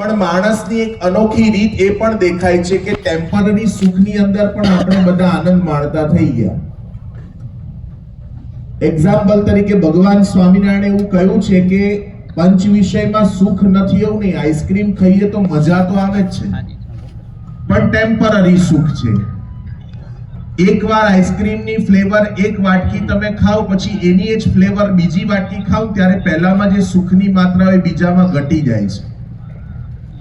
પણ માણસની એક અનોખી રીત એ પણ દેખાય છે કે ટેમ્પરરી સુખની અંદર પણ આપણે બધા આનંદ માણતા થઈ ગયા. એક્ઝામ્પલ તરીકે ભગવાન સ્વામિનારાયણ એવું કહ્યું છે કે પંચ વિષયમાં સુખ નથી એવું નહીં આઈસ્ક્રીમ ખાઈએ તો મજા તો આવે જ છે. પણ ટેમ્પરરી સુખ છે. એકવાર આઈસ્ક્રીમની ફ્લેવર એક વાટકી તમે ખાઓ પછી એની જ ફ્લેવર બીજી વાટકી ખાઓ ત્યારે પહેલામાં જે સુખની માત્રા હોય બીજામાં ઘટી જાય છે.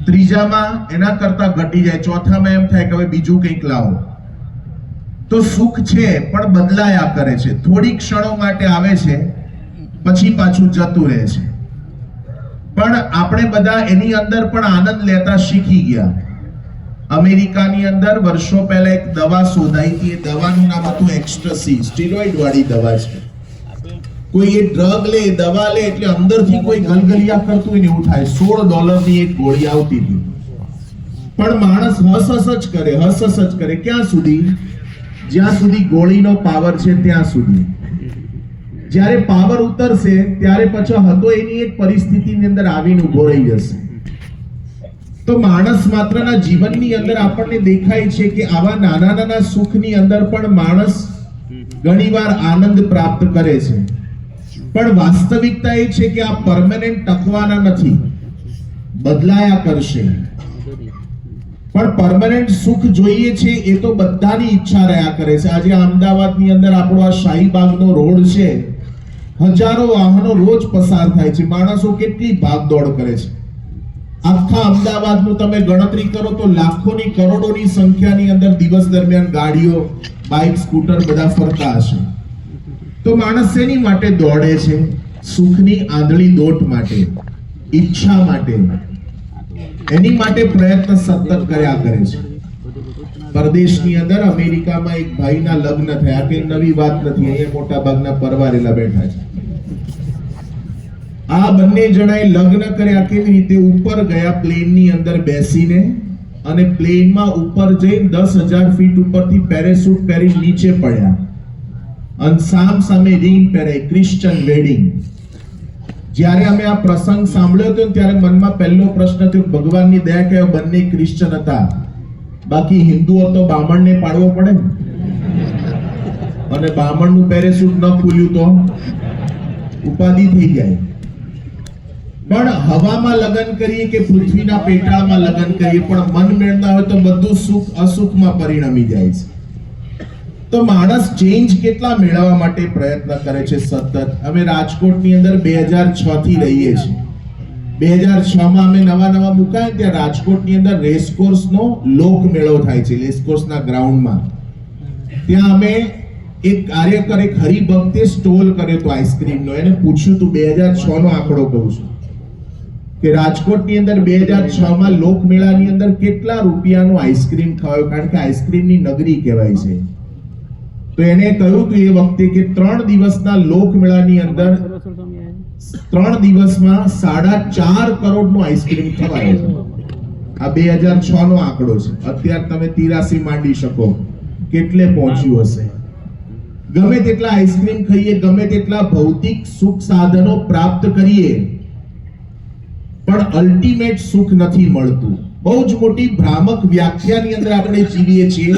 ત્રીજામાં એના કરતા ઘટી જાય, ચોથામાં એમ થાય કે હવે બીજું કંઈક લાવો. તો સુખ છે, પણ બદલાયા કરે છે. થોડી ક્ષણો માટે આવે છે, પછી પાછું જતું રહે છે. પણ આપણે બધા એની અંદર પણ આનંદ લેતા શીખી ગયા. અમેરિકાની અંદર વર્ષો પહેલા એક દવા શોધાઈ હતી. એ દવાનું નામ હતું એક્સ્ટ્રસી સ્ટીરોઇડ વાળી દવા છે. કોઈ એ ડ્રગ લે, દવા લે, એટલે અંદરથી કોઈ ગલગલિયા કરતું હોય ને એવું થાય. સોળ ડોલરની એક ગોળી આવતી હતી. પણ માણસ હસ હસ જ કરે, હસ હસ જ કરે. ક્યાં સુધી? જ્યાં સુધી ગોળીનો પાવર છે ત્યાં સુધી. જ્યારે પાવર ઉતરશે, ત્યારે પછી હતો એની એક પરિસ્થિતિની અંદર આવીને ઊભો રહી જશે. તો માણસ માત્રના જીવનની અંદર આપણને દેખાય છે કે આવા નાના નાના સુખની અંદર પણ માણસ ઘણીવાર આનંદ પ્રાપ્ત કરે છે. પણ વાસ્તવિકતા એ છે કે આ પરમેનન્ટ ટકવાના નથી. બદલાયા કરશે. પણ પરમેનન્ટ સુખ જોઈએ છે એ તો બધાની ઈચ્છા રહ્યા કરે છે. આજે અમદાવાદની અંદર આપણો આ શાહીબાગનો રોડ છે. હજારો વાહનો રોજ પસાર થાય છે. માણસો કેટલી ભાગદોડ કરે છે. આખા અમદાવાદનું તમે ગણતરી કરો તો લાખોની કરોડોની સંખ્યાની અંદર દિવસ દરમિયાન ગાડીઓ, બાઇક, સ્કૂટર બધા ફરતા હશે. તો માણસ શેની માટે દોડે છે? સુખની આંધળી દોટ માટે, ઈચ્છા માટે. એની માટે પ્રયત્ન સતત કર્યા કરે છે. પરદેશની અંદર અમેરિકામાં એક ભાઈના લગ્ન થયા. કે નવી વાત નથી, અહીંયા મોટા ભાગના પરવારેલા બેઠા છે. આ બંને જણાએ લગ્ન કર્યા કેવી રીતે? ઉપર ગયા પ્લેનની અંદર બેસીને અને પ્લેનમાં ઉપર જઈને દસ હજાર ફીટ ઉપરથી પેરેશૂટ પહેરી નીચે પડ્યા. અને સામ સામે રિંગ પહેરે ક્રિશ્ચન વેડિંગ જ્યારે અમે આ પ્રસંગ સાંભળ્યો હતો ત્યારે મનમાં પહેલો પ્રશ્ન થયો, ભગવાનની દયા કે બંને ક્રિશ્ચન હતા. બાકી હિન્દુઓ તો બામણને પાડવો પડે અને બામણનું પેરેશૂટ ન ખુલ્યું તો ઉપાધિ થઈ જાય. પણ હવામાં લગ્ન કરીએ કે પૃથ્વીના પેટાળમાં લગન કરીએ, પણ મન મેળતા હોય તો બધું સુખ અસુખમાં પરિણમી જાય છે. તો માણસ ચેન્જ કેટલા મેળવવા માટે પ્રયત્ન કરે છે? સતત. અમે રાજકોટની અંદર બે હજાર છ થી રહીએ છીએ. બે હજાર છ માં અમે નવા નવા મુકાય ત્યાં રાજકોટની અંદર રેસકોર્સ નો લોક મેળો થાય છે રેસકોર્સના ગ્રાઉન્ડમાં ત્યાં અમે એક કાર્યકર, એક હરિભક્તે સ્ટોલ કર્યો હતો આઈસ્ક્રીમનો એને પૂછ્યું તું બે હજાર છ નો આંકડો કહું છું. કે રાજકોટની અંદર બે હજાર છ માં લોકમેળાની અંદર કેટલા રૂપિયાનો આઈસ્ક્રીમ ખવાયો કારણ કે આઈસ્ક્રીમની નગરી કહેવાય છે. તો એને કહ્યું હતું એ વખતે કે ત્રણ દિવસના લોકમેળાની અંદર ત્રણ દિવસમાં સાડા ચાર કરોડનું આઈસ્ક્રીમ ખવાય છે. આ બે હજાર છ નો આંકડો છે. અત્યારે તમે તિરાસી માંડી શકો કેટલે પહોંચ્યું હશે. ગમે તેટલા આઈસ્ક્રીમ ખાઈએ, ગમે તેટલા ભૌતિક સુખ સાધનો પ્રાપ્ત કરીએ, પણ અલ્ટિમેટ સુખ નથી મળતું. બહુ જ મોટી ભ્રામક વ્યાખ્યાની અંદર આપણે જીવીએ છીએ.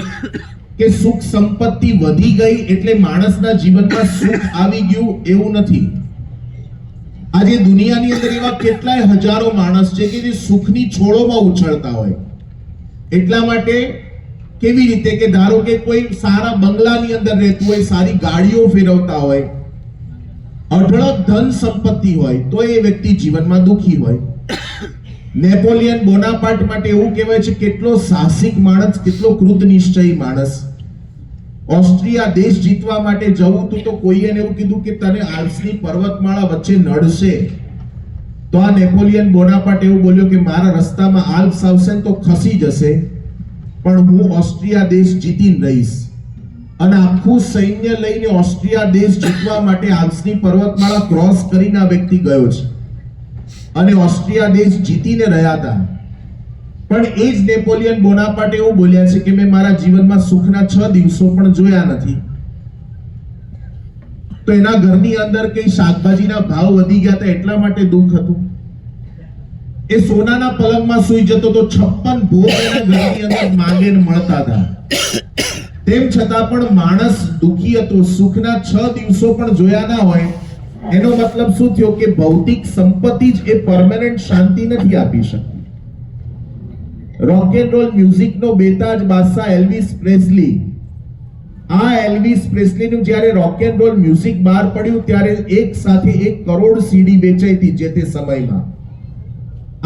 કે સુખ સંપત્તિ વધી ગઈ એટલે માણસના જીવનમાં સુખ આવી ગયું એવું નથી. આજે દુનિયાની અંદર એવા કેટલાય હજારો માણસ છે કે જે સુખની છોડોમાં ઉછળતા હોય. એટલા માટે કેવી રીતે કે ધારો કે કોઈ સારા બંગલાની અંદર રહેતું હોય, સારી ગાડીઓ ફેરવતા હોય, અઢળક ધન સંપત્તિ હોય, તો એ વ્યક્તિ જીવનમાં દુખી હોય. નેપોલિયન બોનાપાર્ટ માટે એવું કહેવાય છે, કેટલો સાહસિક માણસ, કેટલો કૃતનિશ્ચયી માણસ. ઓસ્ટ્રિયા દેશ જીતવા માટે જવું તું તો કોઈએ એવું કીધું કે તને આલ્પ્સની પર્વતમાળા વચ્ચે નડશે. તો આ નેપોલિયન બોનાપાટ એવું બોલ્યો કે મારા રસ્તામાં આલ્પ્સ આવશે તો ખસી જશે, પણ હું ઓસ્ટ્રિયા દેશ જીતી લઈશ. અને આખું સૈન્ય લઈને ઓસ્ટ્રિયા દેશ જીતવા માટે આલ્પ્સની પર્વતમાળા ક્રોસ કરીને આ વ્યક્તિ ગયો છે. અને ઓસ્ટ્રિયા દેશ જીતીને રહ્યા હતા. પણ એ જ નેપોલિયન બોનાપાર્ટ એવું બોલ્યા છે કે મેં મારા જીવનમાં સુખના છ દિવસો પણ જોયા નથી. તો એના ઘરની અંદર કઈ શાકભાજીના ભાવ વધી ગયા હતા એટલા માટે દુઃખ હતું? એ સોનાના પલંગમાં સૂઈ જતો તો છપ્પન ભોગ એના ઘરની અંદર માંગે મળતા હતા. તેમ છતાં પણ માણસ દુઃખી હતો, સુખના છ દિવસો પણ જોયા ના હોય. એનો મતલબ શું થયો કે ભૌતિક સંપત્તિ જ એ પરમેનન્ટ શાંતિ નથી આપી શકતી. રોક એન્ડ રોલ મ્યુઝિકનો બેતાજ બાદશાહ એલ્વિસ પ્રેસલી આ એલ્વિસ પ્રેસલીનું જ્યારે રોક એન્ડ રોલ મ્યુઝિક બહાર પડ્યું, ત્યારે એક સાથે એક કરોડ સીડી વેચાઈ હતી જે તે સમયમાં.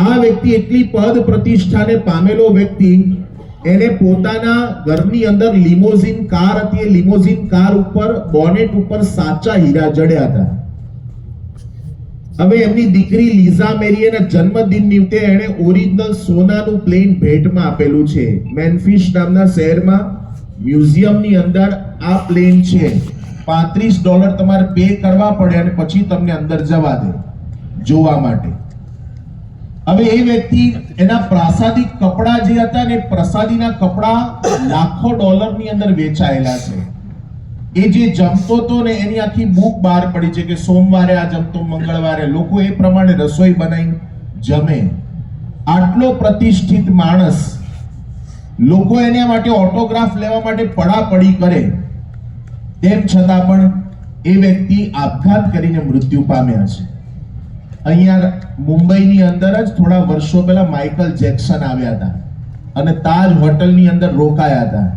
આ વ્યક્તિ એટલી પદ પ્રતિષ્ઠાને પામેલો વ્યક્તિ, એને પોતાના ઘરની અંદર લિમોઝિન કાર હતી. એ લિમોઝિન કાર ઉપર બોનેટ ઉપર સાચા હીરા જડ્યા હતા. હવે એમની દીકરી લીઝા મેરીએના જન્મદિન નિમિત્તે એણે ઓરિજિનલ સોનાનું પ્લેન ભેટમાં આપેલું છે. મેનફિશ નામના શહેરમાં મ્યુઝિયમની અંદર આ પ્લેન છે. પાંત્રીસ ડોલર તમારે પે કરવા પડે અને પછી તમને અંદર જવા દે, જોવા માટે. હવે એ વ્યક્તિ એના પ્રાસાદિક કપડા જે હતા ને પ્રસાદીના કપડા લાખો ડોલરની અંદર વેચાયેલા છે. એ જે જમતો હતો ને, એની આખી બુક બહાર પડી છે કે સોમવારે આ જમતો, મંગળવારે. લોકો એ પ્રમાણે રસોઈ બનાવી જમે. આટલો પ્રતિષ્ઠિત માણસ લોકો એના માટે ઓટોગ્રાફ લેવા માટે પડાપડી કરે. તેમ છતાં પણ એ વ્યક્તિ આપઘાત કરીને મૃત્યુ પામ્યા છે. અહીંયા મુંબઈની અંદર જ થોડા વર્ષો પહેલા માઇકલ જેક્સન આવ્યા હતા અને તાજ હોટલની અંદર રોકાયા હતા.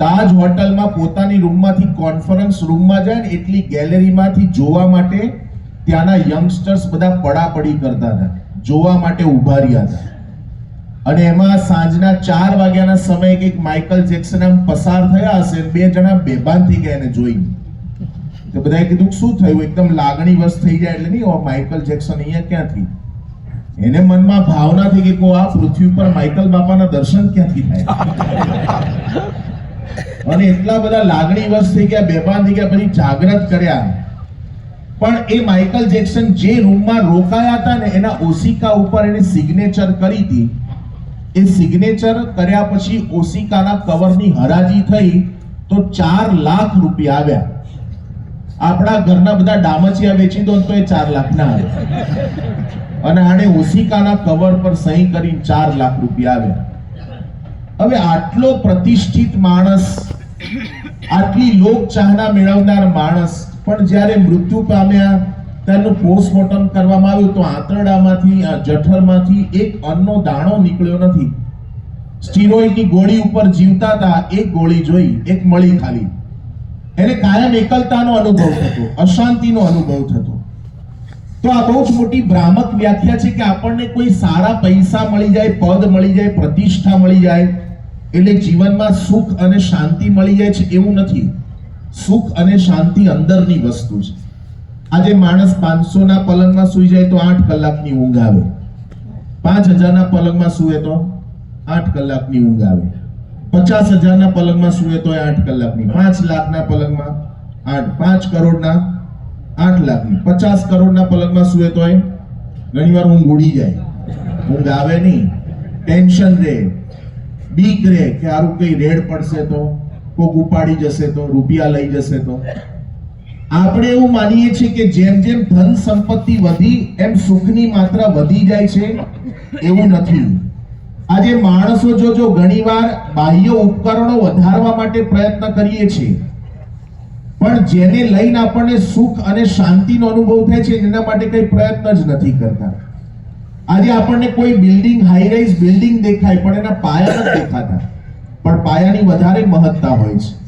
તાજ હોટલમાં પોતાની રૂમમાંથી કોન્ફરન્સ રૂમમાં જાય ને એટલી ગેલેરીમાંથી જોવા માટે ત્યાંના યંગસ્ટર્સ બધા પડાપડી કરતા હતા. જોવા માટે ઊભા રહ્યા હતા. અને એમાં સાંજના ચાર વાગ્યાના સમયે કંઈક માઇકલ જેક્સન આમ પસાર થયા હશે બે જણા બેભાન થઈ ગયા એને જોઈને. તો બધાએ કીધું, શું થયું? એકદમ લાગણી વશ થઈ જાય એટલે નહીં? માઇકલ જેક્સન અહીંયા ક્યાંથી? એને મનમાં ભાવના થઈ કે કો આ પૃથ્વી પર માઇકલ બાપાના દર્શન ક્યાંથી થાય? અને એટલા બધા લાગણી વશ થઈ ગયા, બેભાન થઈ ગયા, પછી જાગ્રત કર્યા. પણ એ માઇકલ જેક્સન જે રૂમમાં રોકાયા હતા ને, એના ઓશિકા ઉપર એને સિગ્નેચર કરી હતી. એ સિગ્નેચર કર્યા પછી ઓશિકાના કવરની હરાજી થઈ તો ચાર લાખ રૂપિયા આવ્યા. આપણા ઘરના બધા ડામચિયા વેચી દો તો એ ચાર લાખ ના આવે. અને આણે ઓશિકાના કવર પર સહી કરીને ચાર લાખ રૂપિયા આવ્યા. હવે આટલો પ્રતિષ્ઠિત માણસ આટલી લોક ચાહના મેળવનાર માણસ, પણ જ્યારે મૃત્યુ પામ્યા, તેનું પોસ્ટમોર્ટમ કરવામાં આવ્યું તો આંતરડામાંથી જઠરમાંથી એક અન્નનો દાણો નીકળ્યો નથી. સ્ટીરોઇડની ગોળી ઉપર જીવતા હતા, એક ગોળી જોઈ, એક મળી ખાલી. એને કાયમ એકલતાનો અનુભવ થતો, અશાંતિનો અનુભવ થતો. તો આ બહુ જ મોટી ભ્રામક વ્યાખ્યા છે કે આપણને કોઈ સારા પૈસા મળી જાય, પદ મળી જાય, પ્રતિષ્ઠા મળી જાય એટલે જીવનમાં સુખ અને શાંતિ મળી જાય છે એવું નથી. સુખ અને શાંતિ અંદરની વસ્તુ છે. આજે માણસ પાંચસો ના પલંગમાં સૂઈ જાય તો આઠ કલાકની ઊંઘ આવે. પાંચ હજારના પલંગમાં સુવે તો આઠ કલાકની ઊંઘ આવે. પચાસ હજારના પલંગમાં સુવે તો આઠ કલાકની. પાંચ લાખના પલંગમાં આઠ, પાંચ કરોડના આઠ લાખની. પચાસ કરોડના પલંગમાં સુવે તો ઘણીવાર ઊંઘ ઉડી જાય. ઊંઘ આવે નહીં. ટેન્શન રહે. બીક રહે કે આરું કઈ રેડ પડશે તો? કોક ઉપાડી જશે તો? રૂપિયા લઈ જશે તો? આપણે એવું માનીએ છીએ કે જેમ જેમ ધન સંપત્તિ વધી, એમ સુખની માત્રા વધી જાય છે, એવું નથી. આજે માણસો જો જો ઘણીવાર બાહ્ય ઉપકરણો વધારવા માટે પ્રયત્ન કરીએ છીએ, પણ જેને લઈને આપણને સુખ અને શાંતિનો અનુભવ થાય છે, એના માટે કઈ પ્રયત્ન જ નથી કરતા. આજે આપણને કોઈ બિલ્ડિંગ હાઈ રાઈઝ બિલ્ડિંગ દેખાય, પણ એના પાયા નથી દેખાતા. પણ પાયાની વધારે મહત્તા હોય છે.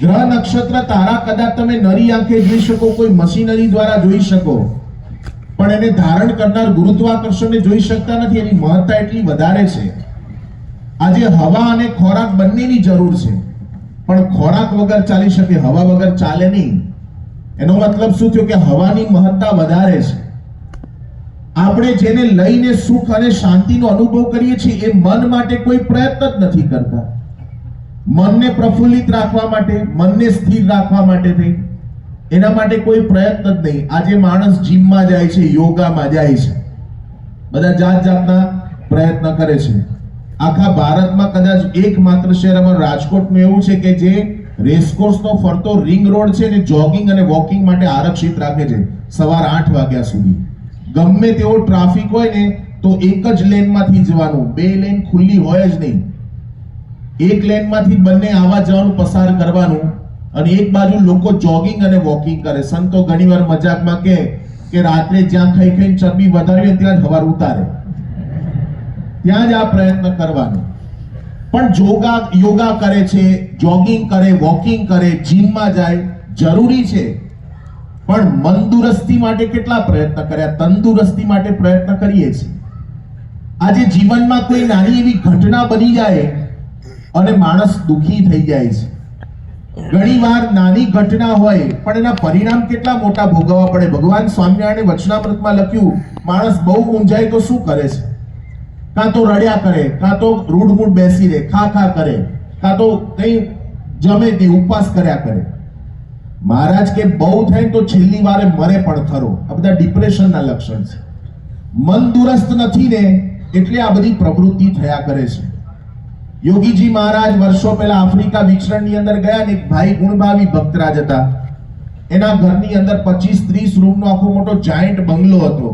ગ્રહ નક્ષત્ર તારા કદાચ તમે નરી આંખે જોઈ શકો, કોઈ મશીનરી દ્વારા જોઈ શકો. પણ એને ધારણ કરનાર ગુરુત્વાકર્ષણને જોઈ શકતા નથી, એની મહત્તા એટલી વધારે છે. આજે હવા અને ખોરાક બંનેની જરૂર છે. પણ ખોરાક વગર ચાલી શકે, હવા વગર ચાલે નહીં. એનો મતલબ શું થયો કે હવાની મહત્તા વધારે છે. આપણે જેને લઈને સુખ અને શાંતિનો અનુભવ કરીએ છીએ, એ મન માટે કોઈ પ્રયત્ન જ નથી કરતા. મનને પ્રફુલ્લિત રાખવા માટે, મનને સ્થિર રાખવા માટે થઈ એના માટે કોઈ પ્રયત્ન જ નહીં. આજે માણસ જીમમાં જાય છે, યોગામાં જાય છે. બધા જાત જાતના પ્રયત્ન કરે છે. આખા ભારતમાં કદાચ એકમાત્ર શહેર અમારું રાજકોટનું એવું છે કે જે રેસકોર્સનો ફરતો રિંગ રોડ છે ને જોગિંગ અને વોકિંગ માટે આરક્ષિત રાખે છે. સવાર આઠ વાગ્યા સુધી. ગમે તેવો ટ્રાફિક હોય ને, તો એક જ લેનમાંથી જવાનું. બે લેન ખુલ્લી હોય જ નહીં. એક લેનમાંથી બંને આવા જવાનું, પસાર કરવાનું અને એક બાજુ લોકો જોગિંગ અને વોકિંગ કરે. સંતો ઘણીવાર મજાકમાં કહે કે રાત્રે જ્યાં ખાઈ ખાઈને ચરબી વધારી ત્યાં જ હવાર ઉતારે. ત્યાં જ આ પ્રયત્ન કરવાનો. પણ યોગા યોગા કરે છે જોગિંગ કરે વોકિંગ કરે જીમમાં જાય, જરૂરી છે. પણ મંદુરસ્તી માટે કેટલા પ્રયત્ન કર્યા? તંદુરસ્તી માટે પ્રયત્ન કરીએ છીએ. આજે જીવનમાં કોઈ નાની એવી ઘટના બની જાય અને માણસ દુખી થઈ જાય છે. ઘણીવાર નાની ઘટના હોય, પણ એના પરિણામ કેટલા મોટા ભોગવવા પડે? ભગવાન સ્વામિનારાયણે વચનામૃતમાં લખ્યું, માણસ બહુ ઊંઝાય તો શું કરે છે? કાં તો રડ્યા કરે, કાં તો રૂડમૂડ બેસી રહે, ખા ખા કરે, કાં તો કઈ જમે તે ઉપવાસ કર્યા કરે. મહારાજ કે બહુ થાય તો છેલ્લી વારે મરે પણ ખરો. આ બધા ડિપ્રેશનના લક્ષણ છે. મન દુરસ્ત નથી ને, એટલે આ બધી પ્રવૃત્તિ થયા કરે છે. યોગીજી મહારાજ વર્ષો પહેલા આફ્રિકા વિચરણની અંદર ગયા ને એક ભાઈ ગુણભાવી ભક્તરાજ હતા. એના ઘરની અંદર 25 30 રૂમનો આખો મોટો જાયન્ટ બંગલો હતો.